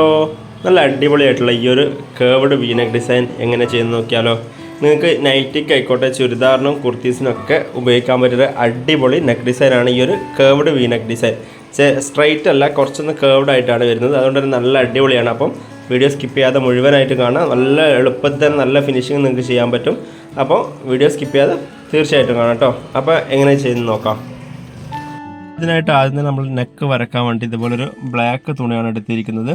അപ്പോൾ നല്ല അടിപൊളിയായിട്ടുള്ള ഈ ഒരു കേവഡ് വീനക് ഡിസൈൻ എങ്ങനെ ചെയ്യുന്ന നോക്കിയാലോ? നിങ്ങൾക്ക് നൈറ്റിക്ക് ആയിക്കോട്ടെ ചുരിദാറിനും കുർത്തീസിനും ഒക്കെ ഉപയോഗിക്കാൻ പറ്റുന്ന അടിപൊളി നെക്ക് ഡിസൈനാണ് ഈ ഒരു കേവഡ് വീനക് ഡിസൈൻ സ്ട്രൈറ്റ് അല്ല കുറച്ചൊന്ന് കേവഡ് ആയിട്ടാണ് വരുന്നത്. അതുകൊണ്ട് തന്നെ നല്ല അടിപൊളിയാണ്. അപ്പം വീഡിയോ സ്കിപ്പ് ചെയ്യാതെ മുഴുവനായിട്ട് കാണാം. നല്ല എളുപ്പത്തിൽ നല്ല ഫിനിഷിങ് നിങ്ങൾക്ക് ചെയ്യാൻ പറ്റും. അപ്പോൾ വീഡിയോ സ്കിപ്പ് ചെയ്യാതെ തീർച്ചയായിട്ടും കാണാം കേട്ടോ. അപ്പോൾ എങ്ങനെ ചെയ്യുന്നു നോക്കാം. ഇതിനായിട്ട് ആദ്യം നമ്മൾ നെക്ക് വരക്കാൻ വേണ്ടി ഇതുപോലൊരു ബ്ലാക്ക് തുണിയാണ് എടുത്തിരിക്കുന്നത്.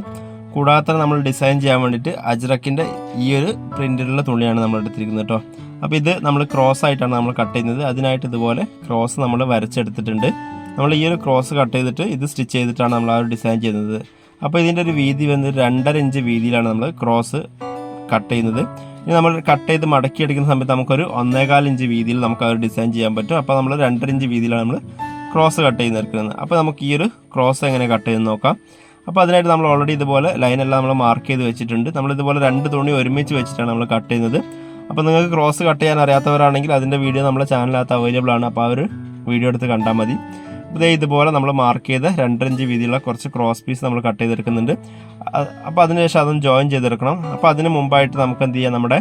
കൂടാതെ നമ്മൾ ഡിസൈൻ ചെയ്യാൻ വേണ്ടിയിട്ട് അജ്രക്കിന്റെ ഈ ഒരു പ്രിന്റിലുള്ള തുണിയാണ് നമ്മൾ എടുത്തിരിക്കുന്നത് കേട്ടോ. അപ്പോൾ ഇത് നമ്മൾ ക്രോസ് ആയിട്ടാണ് നമ്മൾ കട്ട് ചെയ്യുന്നത്. അതിനായിട്ട് ഇതുപോലെ ക്രോസ് നമ്മൾ വരച്ചെടുത്തിട്ടുണ്ട്. നമ്മൾ ഈ ഒരു ക്രോസ് കട്ട് ചെയ്തിട്ട് ഇത് സ്റ്റിച്ച് ചെയ്തിട്ടാണ് നമ്മൾ ആ ഒരു ഡിസൈൻ ചെയ്യുന്നത്. അപ്പോൾ ഇതിന്റെ ഒരു വീതി വന്ന് രണ്ടര ഇഞ്ച് വീതിയിലാണ് നമ്മൾ ക്രോസ് കട്ട് ചെയ്യുന്നത്. ഇനി നമ്മൾ കട്ട് ചെയ്ത് മടക്കി എടുക്കുന്ന സമയത്ത് നമുക്കൊരു ഒന്നേകാൽ ഇഞ്ച് വീതിയിൽ നമുക്ക് ആ ഒരു ഡിസൈൻ ചെയ്യാൻ പറ്റും. അപ്പോൾ നമ്മൾ രണ്ടര ഇഞ്ച് വീതിയിലാണ് നമ്മൾ ക്രോസ് കട്ട് ചെയ്ത് എടുക്കുന്നത് അപ്പോൾ നമുക്ക് ഈ ഒരു ക്രോസ് എങ്ങനെ കട്ട് ചെയ്ത് നോക്കാം. അപ്പോൾ അതിനായിട്ട് നമ്മൾ ഓൾറെഡി ഇതുപോലെ ലൈനെല്ലാം നമ്മൾ മാർക്ക് ചെയ്ത് വെച്ചിട്ടുണ്ട്. നമ്മൾ ഇതുപോലെ രണ്ട് തുണി ഒരുമിച്ച് വെച്ചിട്ടാണ് നമ്മൾ കട്ട് ചെയ്യുന്നത്. അപ്പോൾ നിങ്ങൾക്ക് ക്രോസ് കട്ട് ചെയ്യാൻ അറിയാത്തവരാണെങ്കിൽ അതിന്റെ വീഡിയോ നമ്മുടെ ചാനലിനകത്ത് അവൈലബിൾ ആണ്. അപ്പോൾ ആ ഒരു വീഡിയോ എടുത്ത് കണ്ടാൽ മതി. ഇതേ ഇതുപോലെ നമ്മൾ മാർക്ക് ചെയ്ത രണ്ടരഞ്ച് വീതിയുള്ള കുറച്ച് ക്രോസ് പീസ് നമ്മൾ കട്ട് ചെയ്തെടുക്കുന്നുണ്ട്. അപ്പോൾ അതിനുശേഷം അതൊന്ന് ജോയിൻ ചെയ്തെടുക്കണം. അപ്പോൾ അതിന് മുമ്പായിട്ട് നമുക്ക് എന്ത് ചെയ്യാം? നമ്മുടെ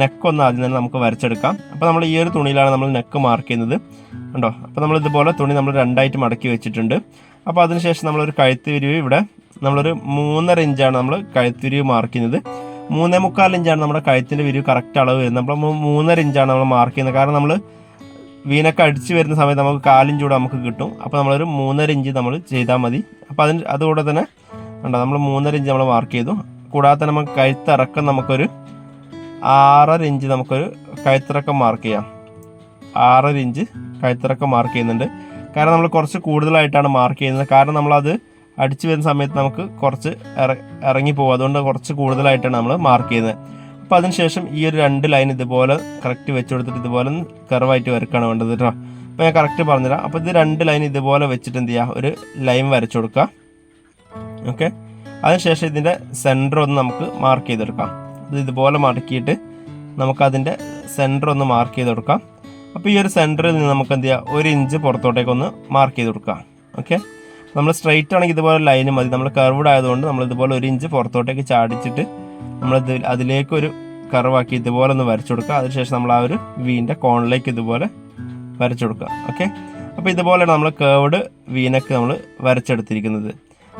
നെക്ക് ഒന്ന് ആദ്യം തന്നെ നമുക്ക് വരച്ചെടുക്കാം. അപ്പോൾ നമ്മൾ ഈ ഒരു തുണിയിലാണ് നമ്മൾ നെക്ക് മാർക്ക് ചെയ്യുന്നത്. ഉണ്ടോ അപ്പോൾ നമ്മൾ ഇതുപോലെ തുണി നമ്മൾ രണ്ടായിട്ട് മടക്കി വെച്ചിട്ടുണ്ട്. അപ്പോൾ അതിനുശേഷം നമ്മളൊരു കഴുത്ത് വിരിവ് ഇവിടെ. നമ്മളൊരു മൂന്നര ഇഞ്ചാണ് നമ്മൾ കഴുത്ത് വിരിവ് മാർക്ക് ചെയ്യുന്നത്. മൂന്നേ മുക്കാൽ ഇഞ്ചാണ് നമ്മുടെ കഴുത്തിന്റെ വിരിവ് കറക്റ്റ് അളവ് വരുന്നത്. നമ്മൾ മൂന്നര ഇഞ്ചാണ് നമ്മൾ മാർക്ക് ചെയ്യുന്നത്. കാരണം നമ്മൾ വീനൊക്കെ അടിച്ച് വരുന്ന സമയത്ത് നമുക്ക് കാലിഞ്ച് കൂടെ നമുക്ക് കിട്ടും. അപ്പോൾ നമ്മളൊരു മൂന്നര ഇഞ്ച് നമ്മൾ ചെയ്താൽ മതി. അപ്പോൾ അതിന് അതുകൂടെ തന്നെ കണ്ടോ നമ്മൾ മൂന്നര ഇഞ്ച് നമ്മൾ മാർക്ക് ചെയ്തു. കൂടാതെ തന്നെ നമുക്ക് കഴുത്തിറക്കം നമുക്കൊരു ആറര ഇഞ്ച് നമുക്കൊരു കഴുത്തിറക്കം മാർക്ക് ചെയ്യാം. ആറര ഇഞ്ച് കഴുത്തിറക്കം മാർക്ക് ചെയ്യുന്നുണ്ട്. കാരണം നമ്മൾ കുറച്ച് കൂടുതലായിട്ടാണ് മാർക്ക് ചെയ്യുന്നത്. കാരണം നമ്മളത് അടിച്ചു വരുന്ന സമയത്ത് നമുക്ക് കുറച്ച് ഇറ- ഇറങ്ങി പോകും. അതുകൊണ്ട് കുറച്ച് കൂടുതലായിട്ടാണ് നമ്മൾ മാർക്ക് ചെയ്യുന്നത്. അപ്പോൾ അതിനുശേഷം ഈ ഒരു രണ്ട് ലൈൻ ഇതുപോലെ കറക്റ്റ് വെച്ച് കൊടുത്തിട്ട് ഇതുപോലെ കർവായിട്ട് വരക്കാണ് വേണ്ടത് കേട്ടോ അപ്പോൾ ഞാൻ കറക്റ്റ് പറഞ്ഞുതരാം. അപ്പോൾ ഇത് രണ്ട് ലൈൻ ഇതുപോലെ വെച്ചിട്ട് എന്ത് ചെയ്യുക? ഒരു ലൈൻ വരച്ചു കൊടുക്കുക. ഓക്കെ അതിനുശേഷം ഇതിന്റെ സെന്റർ ഒന്ന് നമുക്ക് മാർക്ക് ചെയ്തെടുക്കാം. ഇത് ഇതുപോലെ മടക്കിയിട്ട് നമുക്കതിന്റെ സെന്റർ ഒന്ന് മാർക്ക് ചെയ്ത് കൊടുക്കാം അപ്പോൾ ഈ ഒരു സെന്ററിൽ നിന്ന് നമുക്ക് എന്ത് ചെയ്യാം? ഒരു ഇഞ്ച് പുറത്തോട്ടേക്ക് ഒന്ന് മാർക്ക് ചെയ്ത് കൊടുക്കാം. ഓക്കെ നമ്മൾ സ്ട്രൈറ്റ് ആണെങ്കിൽ ഇതുപോലെ ലൈന് മതി. നമ്മൾ കർവ്ഡ് ആയതുകൊണ്ട് നമ്മൾ ഇതുപോലെ ഒരു ഇഞ്ച് പുറത്തോട്ടേക്ക് ചാടിച്ചിട്ട് നമ്മൾ അതിലേക്ക് ഒരു കർവാക്കി ഇതുപോലെ ഒന്ന് വരച്ചു കൊടുക്കുക. അതിനുശേഷം നമ്മൾ ആ ഒരു വീന്റെ കോണിലേക്ക് ഇതുപോലെ വരച്ചു കൊടുക്കുക. ഓക്കെ അപ്പോൾ ഇതുപോലെയാണ് നമ്മൾ കേവ്ഡ് വീനൊക്കെ നമ്മൾ വരച്ചെടുത്തിരിക്കുന്നത്.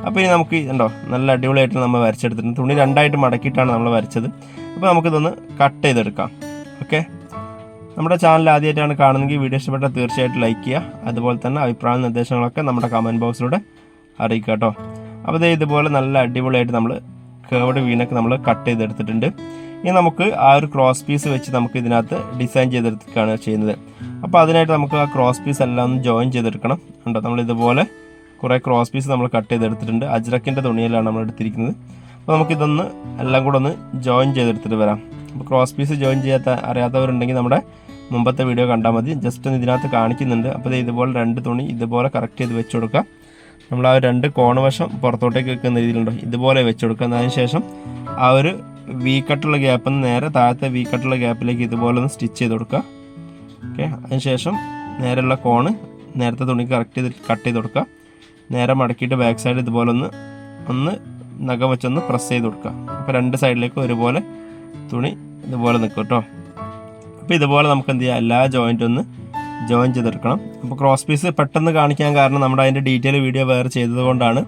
അപ്പോൾ ഇനി നമുക്ക് ഉണ്ടോ നല്ല അടിപൊളിയായിട്ട് നമ്മൾ വരച്ചെടുത്തിട്ടുണ്ട് തുണി രണ്ടായിട്ട് മടക്കിയിട്ടാണ് നമ്മൾ വരച്ചത്. അപ്പോൾ നമുക്കിതൊന്ന് കട്ട് ചെയ്തെടുക്കാം. ഓക്കെ നമ്മുടെ ചാനൽ ആദ്യമായിട്ടാണ് കാണുന്നതെങ്കിൽ വീഡിയോ ഇഷ്ടപ്പെട്ടാൽ തീർച്ചയായിട്ടും ലൈക്ക് ചെയ്യുക. അതുപോലെ തന്നെ അഭിപ്രായ നിർദ്ദേശങ്ങളൊക്കെ നമ്മുടെ കമന്റ് ബോക്സിലൂടെ അറിയിക്കുക കേട്ടോ. അപ്പോൾ ഇതേ ഇതുപോലെ നല്ല അടിപൊളിയായിട്ട് നമ്മൾ കേവഡ് വീണൊക്കെ നമ്മൾ കട്ട് ചെയ്തെടുത്തിട്ടുണ്ട്. ഇനി നമുക്ക് ആ ഒരു ക്രോസ് പീസ് വെച്ച് നമുക്ക് ഇതിനകത്ത് ഡിസൈൻ ചെയ്തെടുക്കുകയാണ് ചെയ്യുന്നത്. അപ്പോൾ അതിനായിട്ട് നമുക്ക് ആ ക്രോസ് പീസ് എല്ലാം ഒന്ന് ജോയിൻ ചെയ്തെടുക്കണം. ഉണ്ടോ നമ്മൾ ഇതുപോലെ കുറേ ക്രോസ് പീസ് നമ്മൾ കട്ട് ചെയ്തെടുത്തിട്ടുണ്ട്. അജ്രക്കിന്റെ തുണിയിലാണ് നമ്മൾ എടുത്തിരിക്കുന്നത്. അപ്പോൾ നമുക്കിതൊന്ന് എല്ലാം കൂടെ ഒന്ന് ജോയിൻ ചെയ്തെടുത്തിട്ട് വരാം. അപ്പോൾ ക്രോസ് പീസ് ജോയിൻ ചെയ്യാത്ത അറിയാത്തവരുണ്ടെങ്കിൽ നമ്മുടെ മുമ്പത്തെ വീഡിയോ കണ്ടാൽ മതി. ജസ്റ്റ് ഒന്ന് ഇതിനകത്ത് കാണിക്കുന്നുണ്ട്. അപ്പോൾ ഇത് ഇതുപോലെ രണ്ട് തുണി ഇതുപോലെ കറക്റ്റ് ചെയ്ത് വെച്ച് കൊടുക്കുക. നമ്മൾ ആ രണ്ട് കോണവശം പുറത്തോട്ടേക്ക് വെക്കുന്ന രീതിയിലുണ്ടോ. ഇതുപോലെ വെച്ച് കൊടുക്കുക. അതിന് ശേഷം ആ ഒരു വി കട്ടുള്ള ഗ്യാപ്പിൽ നിന്ന് നേരെ താഴത്തെ വി കട്ടുള്ള ഗ്യാപ്പിലേക്ക് ഇതുപോലെ ഒന്ന് സ്റ്റിച്ച് ചെയ്ത് കൊടുക്കുക. ഓക്കെ അതിനുശേഷം നേരെയുള്ള കോണ് നേരത്തെ തുണി കറക്റ്റ് ചെയ്ത് കട്ട് ചെയ്ത് കൊടുക്കുക. നേരെ മടക്കിയിട്ട് ബാക്ക് സൈഡ് ഇതുപോലെ ഒന്ന് ഒന്ന് നഖം വെച്ചൊന്ന് പ്രസ് ചെയ്ത് കൊടുക്കുക. അപ്പോൾ രണ്ട് സൈഡിലേക്ക് ഒരുപോലെ തുണി ഇതുപോലെ നിൽക്കും കേട്ടോ. അപ്പോൾ ഇതുപോലെ നമുക്ക് എന്ത് ചെയ്യാം? എല്ലാ ജോയിന്റും ഒന്ന് ജോയിൻ ചെയ്തെടുക്കണം. അപ്പോൾ ക്രോസ് പീസ് പെട്ടെന്ന് കാണിക്കാൻ കാരണം നമ്മുടെ അതിന്റെ ഡീറ്റെയിൽ വീഡിയോ വേറെ ചെയ്തതുകൊണ്ടാണ്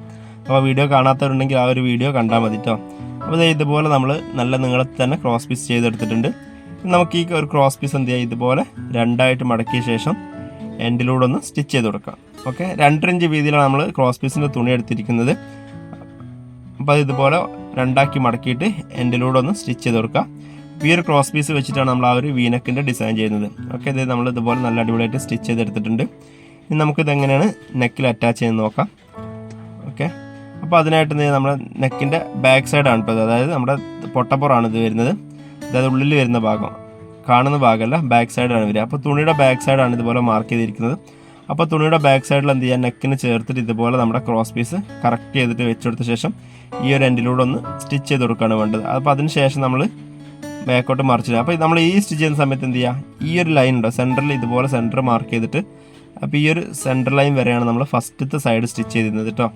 അപ്പോൾ വീഡിയോ കാണാത്തവരുണ്ടെങ്കിൽ ആ ഒരു വീഡിയോ കണ്ടാൽ മതി കേട്ടോ അപ്പോൾ ഇതുപോലെ നമ്മൾ നല്ല നിങ്ങളെ തന്നെ ക്രോസ് പീസ് ചെയ്തെടുത്തിട്ടുണ്ട്. നമുക്ക് ഈ ഒരു ക്രോസ് പീസ് എന്ത് ചെയ്യാം? ഇതുപോലെ രണ്ടായിട്ട് മടക്കിയ ശേഷം എൻഡിലൂടെ ഒന്ന് സ്റ്റിച്ച് ചെയ്ത് കൊടുക്കാം. ഓക്കെ രണ്ടര ഇഞ്ച് വീതിയിലാണ് നമ്മൾ ക്രോസ് പീസിന്റെ തുണി എടുത്തിരിക്കുന്നത്. അപ്പോൾ അത് ഇതുപോലെ രണ്ടാക്കി മടക്കിയിട്ട് എൻഡിലൂടെ ഒന്ന് സ്റ്റിച്ച് ചെയ്ത് കൊടുക്കുക ഈ ഒരു ക്രോസ് പീസ് വെച്ചിട്ടാണ് നമ്മൾ ആ ഒരു വീനക്കിന്റെ ഡിസൈൻ ചെയ്യുന്നത്. ഓക്കെ ഇത് നമ്മൾ ഇതുപോലെ നല്ല അടിപൊളിയായിട്ട് സ്റ്റിച്ച് ചെയ്തെടുത്തിട്ടുണ്ട്. ഇനി നമുക്കിത് എങ്ങനെയാണ് നെക്കിൽ അറ്റാച്ച് ചെയ്ത് നോക്കാം. ഓക്കെ അപ്പോൾ അതിനായിട്ട് ചെയ്യാം നമ്മുടെ നെക്കിന്റെ ബാക്ക് സൈഡാണ് ഇപ്പോൾ. അതായത് നമ്മുടെ പൊട്ടപ്പുറമാണ് ഇത് വരുന്നത്. അതായത് ഉള്ളിൽ വരുന്ന ഭാഗം. കാണുന്ന ഭാഗമല്ല ബാക്ക് സൈഡാണ് വരിക. അപ്പോൾ തുണിയുടെ ബാക്ക് സൈഡാണ് ഇതുപോലെ മാർക്ക് ചെയ്തിരിക്കുന്നത്. അപ്പോൾ തുണിയുടെ ബാക്ക് സൈഡിൽ എന്ത് ചെയ്യുക നെക്കിന് ചേർത്തിട്ട് ഇതുപോലെ നമ്മുടെ ക്രോസ് പീസ് കറക്റ്റ് ചെയ്തിട്ട് വെച്ചെടുത്ത ശേഷം ഈ ഒരു എൻഡിലൂടെ ഒന്ന് സ്റ്റിച്ച് ചെയ്ത് കൊടുക്കുകയാണ് വേണ്ടത്. അപ്പോൾ അതിന് ശേഷം നമ്മൾ ബാക്കോട്ട് മറിച്ചിടുക അപ്പോൾ നമ്മൾ ഈ സ്റ്റിച്ച് ചെയ്യുന്ന സമയത്ത് എന്ത് ചെയ്യുക ഈ ഒരു ലൈൻ ഉണ്ടോ? സെന്ററിൽ ഇതുപോലെ സെന്റർ മാർക്ക് ചെയ്തിട്ട് അപ്പോൾ ഈ ഒരു സെന്റർ ലൈൻ വരെയാണ് നമ്മൾ ഫസ്റ്റത്തെ സൈഡ് സ്റ്റിച്ച് ചെയ്തിരുന്നത് കേട്ടോ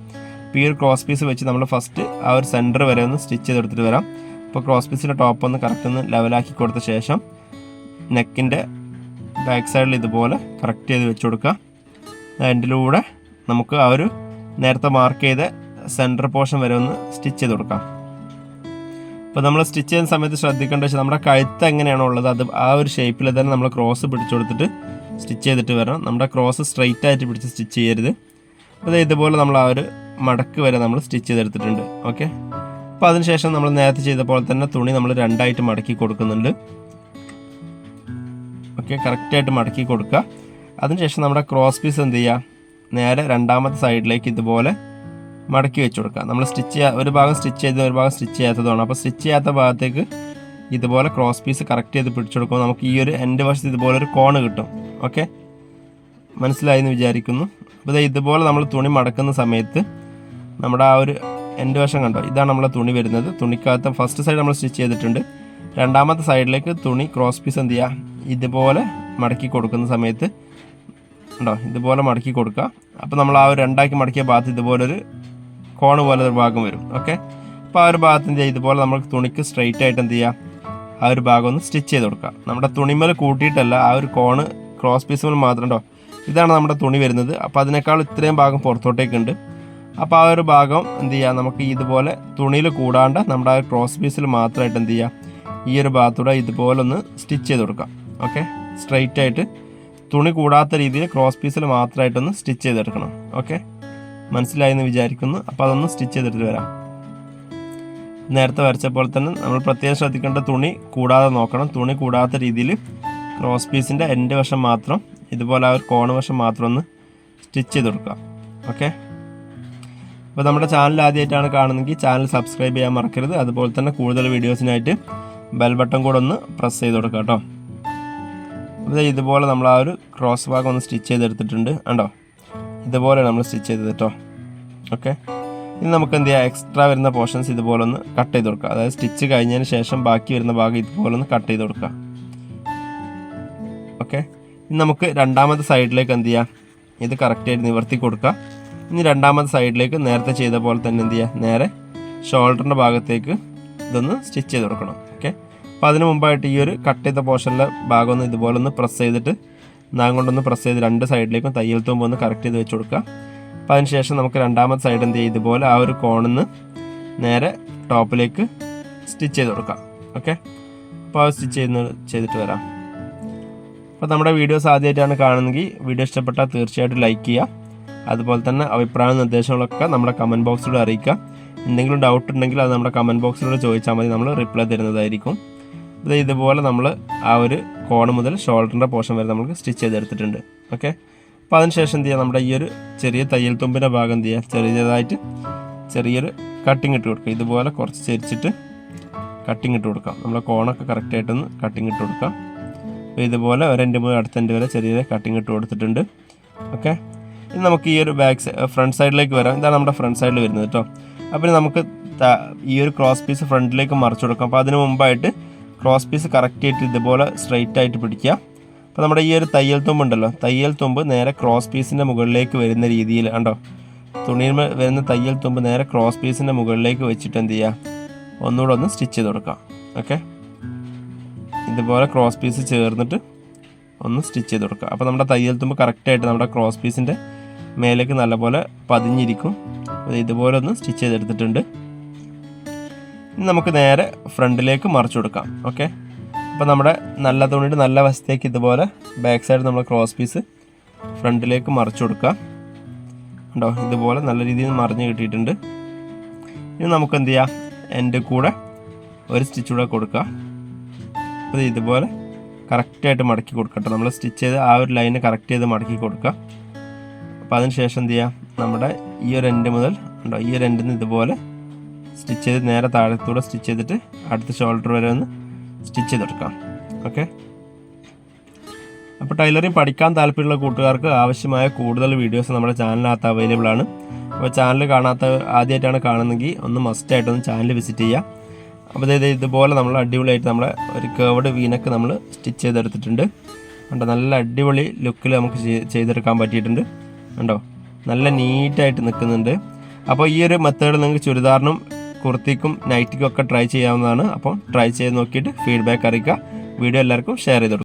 അപ്പോൾ ഈ ഒരു ക്രോസ് പീസ് വെച്ച് നമ്മൾ ഫസ്റ്റ് ആ ഒരു സെന്റർ വരെ ഒന്ന് സ്റ്റിച്ച് ചെയ്തെടുത്തിട്ട് വരാം. അപ്പോൾ ക്രോസ് പീസിന്റെ ടോപ്പ് ഒന്ന് കറക്റ്റ് ഒന്ന് ലെവലാക്കി കൊടുത്ത ശേഷം നെക്കിന്റെ ബാക്ക് സൈഡിൽ ഇതുപോലെ കറക്റ്റ് ചെയ്ത് വെച്ച് കൊടുക്കുക അതിന്റെ നമുക്ക് ആ ഒരു നേരത്തെ മാർക്ക് ചെയ്ത സെന്റർ പോർഷൻ വരെ ഒന്ന് സ്റ്റിച്ച് ചെയ്ത് കൊടുക്കാം. അപ്പോൾ നമ്മൾ സ്റ്റിച്ച് ചെയ്യുന്ന സമയത്ത് ശ്രദ്ധിക്കേണ്ട വെച്ചാൽ നമ്മുടെ കഴുത്ത് എങ്ങനെയാണോ ഉള്ളത് അത് ആ ഒരു ഷേപ്പിൽ തന്നെ നമ്മൾ ക്രോസ് പിടിച്ചു കൊടുത്തിട്ട് സ്റ്റിച്ച് ചെയ്തിട്ട് വരണം. നമ്മുടെ ക്രോസ് സ്ട്രെയിറ്റ് ആയിട്ട് പിടിച്ച് സ്റ്റിച്ച് ചെയ്യരുത്. അപ്പോൾ ഇതുപോലെ നമ്മൾ ആ ഒരു മടക്ക് വരെ നമ്മൾ സ്റ്റിച്ച് ചെയ്തെടുത്തിട്ടുണ്ട്. ഓക്കെ അപ്പോൾ അതിനുശേഷം നമ്മൾ നേരത്തെ ചെയ്ത പോലെ തന്നെ തുണി നമ്മൾ രണ്ടായിട്ട് മടക്കി കൊടുക്കുന്നുണ്ട്. ഓക്കെ കറക്റ്റായിട്ട് മടക്കി കൊടുക്കുക. അതിനുശേഷം നമ്മുടെ ക്രോസ് പീസ് എന്ത് ചെയ്യുക? നേരെ രണ്ടാമത്തെ സൈഡിലേക്ക് ഇതുപോലെ മടക്കി വെച്ച് കൊടുക്കുക. നമ്മൾ സ്റ്റിച്ച് ചെയ്യാ ഒരു ഭാഗം സ്റ്റിച്ച് ചെയ്ത് ഒരു ഭാഗം സ്റ്റിച്ച് ചെയ്യാത്തതാണ് അപ്പോൾ സ്റ്റിച്ച് ചെയ്യാത്ത ഭാഗത്തേക്ക് ഇതുപോലെ ക്രോസ് പീസ് കറക്റ്റ് ചെയ്ത് പിടിച്ചു കൊടുക്കുമ്പോൾ നമുക്ക് ഈ ഒരു എന്റെ വശത്ത് ഇതുപോലെ ഒരു കോണ് കിട്ടും. ഓക്കെ മനസ്സിലായി എന്ന് വിചാരിക്കുന്നു. അപ്പോൾ ഇതുപോലെ നമ്മൾ തുണി മടക്കുന്ന സമയത്ത് നമ്മുടെ ആ ഒരു എന്റെ വശം കണ്ടോ? ഇതാണ് നമ്മളെ തുണി വരുന്നത്. തുണിക്കകത്ത് ഫസ്റ്റ് സൈഡ് നമ്മൾ സ്റ്റിച്ച് ചെയ്തിട്ടുണ്ട്. രണ്ടാമത്തെ സൈഡിലേക്ക് തുണി ക്രോസ് പീസ് എന്ത് ചെയ്യുക ഇതുപോലെ മടക്കി കൊടുക്കുന്ന സമയത്ത് ഉണ്ടോ ഇതുപോലെ മടക്കി കൊടുക്കുക. അപ്പോൾ നമ്മൾ ആ ഒരു രണ്ടാക്കി മടക്കിയ ഭാഗത്ത് ഇതുപോലൊരു കോണ് പോലെ ഒരു ഭാഗം വരും ഓക്കെ അപ്പോൾ ആ ഒരു ഭാഗത്ത് എന്ത് ചെയ്യുക ഇതുപോലെ നമ്മൾ തുണിക്ക് സ്ട്രെയിറ്റ് ആയിട്ട് എന്ത് ചെയ്യുക ആ ഒരു ഭാഗം ഒന്ന് സ്റ്റിച്ച് ചെയ്ത് കൊടുക്കുക. നമ്മുടെ തുണിമേൽ കൂട്ടിയിട്ടല്ല ആ ഒരു കോണ് ക്രോസ് പീസുമേൽ മാത്രം ഉണ്ടോ? ഇതാണ് നമ്മുടെ തുണി വരുന്നത്. അപ്പോൾ അതിനേക്കാൾ ഇത്രയും ഭാഗം പുറത്തോട്ടേക്കുണ്ട് അപ്പോൾ ആ ഒരു ഭാഗം എന്ത് ചെയ്യുക നമുക്ക് ഇതുപോലെ തുണിയിൽ കൂടാണ്ട് നമ്മുടെ ആ ഒരു ക്രോസ് പീസിൽ മാത്രമായിട്ട് എന്ത് ചെയ്യുക ഈ ഒരു ഭാഗത്തൂടെ ഇതുപോലെ ഒന്ന് സ്റ്റിച്ച് ചെയ്ത് കൊടുക്കാം ഓക്കെ സ്ട്രെയിറ്റ് ആയിട്ട് തുണി കൂടാത്ത രീതിയിൽ ക്രോസ് പീസിൽ മാത്രമായിട്ടൊന്ന് സ്റ്റിച്ച് ചെയ്തെടുക്കണം ഓക്കെ മനസ്സിലായി എന്ന് വിചാരിക്കുന്നു. അപ്പോൾ അതൊന്ന് സ്റ്റിച്ച് ചെയ്തിട്ട് വരാം. നേരത്തെ വരച്ച പോലെ തന്നെ നമ്മൾ പ്രത്യേകം ശ്രദ്ധിക്കേണ്ട തുണി കൂടാതെ നോക്കണം. തുണി കൂടാത്ത രീതിയിൽ ക്രോസ് പീസിന്റെ എന്റെ വശം മാത്രം ഇതുപോലെ ആ ഒരു കോണ് വശം മാത്രം ഒന്ന് സ്റ്റിച്ച് ചെയ്ത് കൊടുക്കുക. ഓക്കെ അപ്പോൾ നമ്മുടെ ചാനൽ ആദ്യമായിട്ടാണ് കാണുന്നതെങ്കിൽ ചാനൽ സബ്സ്ക്രൈബ് ചെയ്യാൻ മറക്കരുത്. അതുപോലെ തന്നെ കൂടുതൽ വീഡിയോസിനായിട്ട് ബെൽ ബട്ടൺ കൂടെ ഒന്ന് പ്രസ് ചെയ്ത് കൊടുക്കുക കേട്ടോ. അപ്പോൾ ഇതുപോലെ നമ്മൾ ആ ഒരു ക്രോസ് ഭാഗം ഒന്ന് സ്റ്റിച്ച് ചെയ്തെടുത്തിട്ടുണ്ട്. കണ്ടോ? ഇതുപോലെ നമ്മൾ സ്റ്റിച്ച് ചെയ്തത് കേട്ടോ ഓക്കെ? ഇനി നമുക്ക് എന്ത് ചെയ്യാം? എക്സ്ട്രാ വരുന്ന പോർഷൻസ് ഇതുപോലെ ഒന്ന് കട്ട് ചെയ്ത് കൊടുക്കുക അതായത് സ്റ്റിച്ച് കഴിഞ്ഞതിന് ശേഷം ബാക്കി വരുന്ന ഭാഗം ഇതുപോലെ ഒന്ന് കട്ട് ചെയ്ത് കൊടുക്കുക ഓക്കെ? ഇനി നമുക്ക് രണ്ടാമത്തെ സൈഡിലേക്ക് എന്ത് ചെയ്യാം? ഇത് കറക്റ്റായിട്ട് നിവർത്തി കൊടുക്കുക ഇനി രണ്ടാമത്തെ സൈഡിലേക്ക് നേരത്തെ ചെയ്ത പോലെ തന്നെ എന്ത് ചെയ്യുക നേരെ ഷോൾഡറിന്റെ ഭാഗത്തേക്ക് ഇതൊന്ന് സ്റ്റിച്ച് ചെയ്ത് കൊടുക്കണം. ഓക്കെ? അപ്പോൾ അതിന് മുമ്പായിട്ട് ഈ ഒരു കട്ട് ചെയ്ത പോർഷനിലെ ഭാഗം ഒന്ന് ഇതുപോലെ ഒന്ന് പ്രസ് ചെയ്തിട്ട് നാം കൊണ്ടൊന്ന് പ്രസ് ചെയ്ത് രണ്ട് സൈഡിലേക്കും തയ്യൽ തുമ്പ് ഒന്ന് കറക്റ്റ് ചെയ്ത് വെച്ച് കൊടുക്കുക. അപ്പോൾ അതിനുശേഷം നമുക്ക് രണ്ടാമത്തെ സൈഡ് എന്ത് ചെയ്യുക? ഇതുപോലെ ആ ഒരു കോണിന്ന് നേരെ ടോപ്പിലേക്ക് സ്റ്റിച്ച് ചെയ്ത് കൊടുക്കാം ഓക്കെ അപ്പോൾ സ്റ്റിച്ച് ചെയ്യുന്ന ചെയ്തിട്ട് വരാം. അപ്പോൾ നമ്മുടെ വീഡിയോസ് ആദ്യമായിട്ടാണ് കാണുന്നെങ്കിൽ വീഡിയോ ഇഷ്ടപ്പെട്ടാൽ തീർച്ചയായിട്ടും ലൈക്ക് ചെയ്യുക. അതുപോലെ തന്നെ അഭിപ്രായ നിർദ്ദേശങ്ങളൊക്കെ നമ്മുടെ കമന്റ് ബോക്സിലൂടെ അറിയിക്കുക. എന്തെങ്കിലും ഡൗട്ട് ഉണ്ടെങ്കിൽ അത് നമ്മുടെ കമന്റ് ബോക്സിലൂടെ ചോദിച്ചാൽ മതി. നമ്മൾ റിപ്ലൈ തരുന്നതായിരിക്കും. ഇതുപോലെ നമ്മൾ ആ ഒരു കോണ് മുതൽ ഷോൾഡറിന്റെ പോർഷൻ വരെ നമുക്ക് സ്റ്റിച്ച് ചെയ്തെടുത്തിട്ടുണ്ട്. ഓക്കെ? അപ്പോൾ അതിനുശേഷം എന്ത് ചെയ്യുക നമ്മുടെ ഈ ഒരു ചെറിയ തയ്യൽ തുമ്പിന്റെ ഭാഗം എന്ത് ചെയ്യുക ചെറിയതായിട്ട് ചെറിയൊരു കട്ടിങ് ഇട്ട് കൊടുക്കുക ഇതുപോലെ കുറച്ച് ചെരിച്ചിട്ട് കട്ടിങ് ഇട്ട് കൊടുക്കാം. നമ്മുടെ കോണൊക്കെ കറക്റ്റായിട്ടൊന്ന് കട്ടിങ് ഇട്ട് കൊടുക്കാം. അപ്പോൾ ഇതുപോലെ ഒരു എന്റെ മുതൽ അടുത്ത എന്റെ വരെ ചെറിയ കട്ടിങ് ഇട്ട് കൊടുത്തിട്ടുണ്ട്. ഓക്കെ? ഇനി നമുക്ക് ഈ ഒരു ബാക്ക് ഫ്രണ്ട് സൈഡിലേക്ക് വരാം. ഇതാണ് നമ്മുടെ ഫ്രണ്ട് സൈഡിൽ വരുന്നത് കേട്ടോ. അപ്പോൾ നമുക്ക് ഈ ഒരു ക്രോസ് പീസ് ഫ്രണ്ടിലേക്ക് മറിച്ച് കൊടുക്കാം. അപ്പോൾ അതിന് മുമ്പായിട്ട് ക്രോസ് പീസ് കറക്റ്റ് ആയിട്ട് ഇതുപോലെ സ്ട്രെയിറ്റ് ആയിട്ട് പിടിക്കുക. അപ്പോൾ നമ്മുടെ ഈ ഒരു തയ്യൽ തുമ്പ് ഉണ്ടല്ലോ തയ്യൽ തുമ്പ് നേരെ ക്രോസ് പീസിന്റെ മുകളിലേക്ക് വരുന്ന രീതിയിൽ കണ്ടോ? തുണിയിൽ വരുന്ന തയ്യൽ തുമ്പ് നേരെ ക്രോസ് പീസിന്റെ മുകളിലേക്ക് വെച്ചിട്ട് എന്ത് ചെയ്യുക? ഒന്നുകൂടെ ഒന്ന് സ്റ്റിച്ച് ചെയ്ത് കൊടുക്കാം ഓക്കെ ഇതുപോലെ ക്രോസ് പീസ് ചേർന്നിട്ട് ഒന്ന് സ്റ്റിച്ച് ചെയ്ത് കൊടുക്കുക. അപ്പോൾ നമ്മുടെ തയ്യൽ തുമ്പ് കറക്റ്റായിട്ട് നമ്മുടെ ക്രോസ് പീസിന്റെ മേലേക്ക് നല്ലപോലെ പതിഞ്ഞിരിക്കും. ഇതുപോലെ ഒന്ന് സ്റ്റിച്ച് ചെയ്തെടുത്തിട്ടുണ്ട്. നമുക്ക് നേരെ ഫ്രണ്ടിലേക്ക് മറിച്ചു കൊടുക്കാം ഓക്കെ അപ്പോൾ നമ്മുടെ നല്ല തുണിയുടെ നല്ല വശത്തേക്ക് ഇതുപോലെ ബാക്ക് സൈഡ് നമ്മൾ ക്രോസ് പീസ് ഫ്രണ്ടിലേക്ക് മറിച്ചു കൊടുക്കാം ഉണ്ടോ ഇതുപോലെ നല്ല രീതിയിൽ മറിഞ്ഞ് കിട്ടിയിട്ടുണ്ട്. ഇനി നമുക്ക് എന്ത് ചെയ്യാം? എന്റെ കൂടെ ഒരു സ്റ്റിച്ച് കൂടെ കൊടുക്കുക. അപ്പോൾ ഇതുപോലെ കറക്റ്റായിട്ട് മടക്കി കൊടുക്കട്ടെ നമ്മൾ സ്റ്റിച്ച് ചെയ്ത് ആ ഒരു ലൈന് കറക്റ്റ് ചെയ്ത് മടക്കി കൊടുക്കുക. അപ്പോൾ അതിന് ശേഷം എന്ത് ചെയ്യാം? നമ്മുടെ ഈ ഒരു എൻഡ് മുതൽ ഉണ്ടോ ഈ ഒരു എൻഡിൽ നിന്ന് ഇതുപോലെ സ്റ്റിച്ച് ചെയ്ത് നേരെ താഴത്തൂടെ സ്റ്റിച്ച് ചെയ്തിട്ട് അടുത്ത ഷോൾഡർ വരെ ഒന്ന് സ്റ്റിച്ച് ചെയ്തെടുക്കാം. ഓക്കെ അപ്പോൾ ടൈലറിങ് പഠിക്കാൻ താല്പര്യമുള്ള കൂട്ടുകാർക്ക് ആവശ്യമായ കൂടുതൽ വീഡിയോസ് നമ്മുടെ ചാനലിനകത്ത് അവൈലബിൾ ആണ്. അപ്പോൾ ചാനൽ കാണാത്ത ആദ്യമായിട്ടാണ് കാണുന്നെങ്കിൽ ഒന്ന് മസ്റ്റ് മസ്റ്റായിട്ടൊന്ന് ചാനൽ വിസിറ്റ് ചെയ്യുക. അപ്പോൾ അതായത് ഇതുപോലെ നമ്മൾ അടിപൊളിയായിട്ട് നമ്മളെ ഒരു കേവഡ് വീനൊക്കെ നമ്മൾ സ്റ്റിച്ച് ചെയ്തെടുത്തിട്ടുണ്ട്. കണ്ടോ നല്ല അടിപൊളി ലുക്കിൽ നമുക്ക് ചെയ്- ചെയ്തെടുക്കാൻ പറ്റിയിട്ടുണ്ട്. കണ്ടോ നല്ല നീറ്റായിട്ട് നിൽക്കുന്നുണ്ട്. അപ്പോൾ ഈ ഒരു മെത്തേഡ് നിങ്ങൾക്ക് ചുരിദാറിനും കുർത്തിക്കും നൈറ്റിക്കും ഒക്കെ ട്രൈ ചെയ്യാവുന്നതാണ്. അപ്പോൾ ട്രൈ ചെയ്ത് നോക്കിയിട്ട് ഫീഡ്ബാക്ക് അറിയിക്കുക. വീഡിയോ എല്ലാവർക്കും ഷെയർ ചെയ്ത്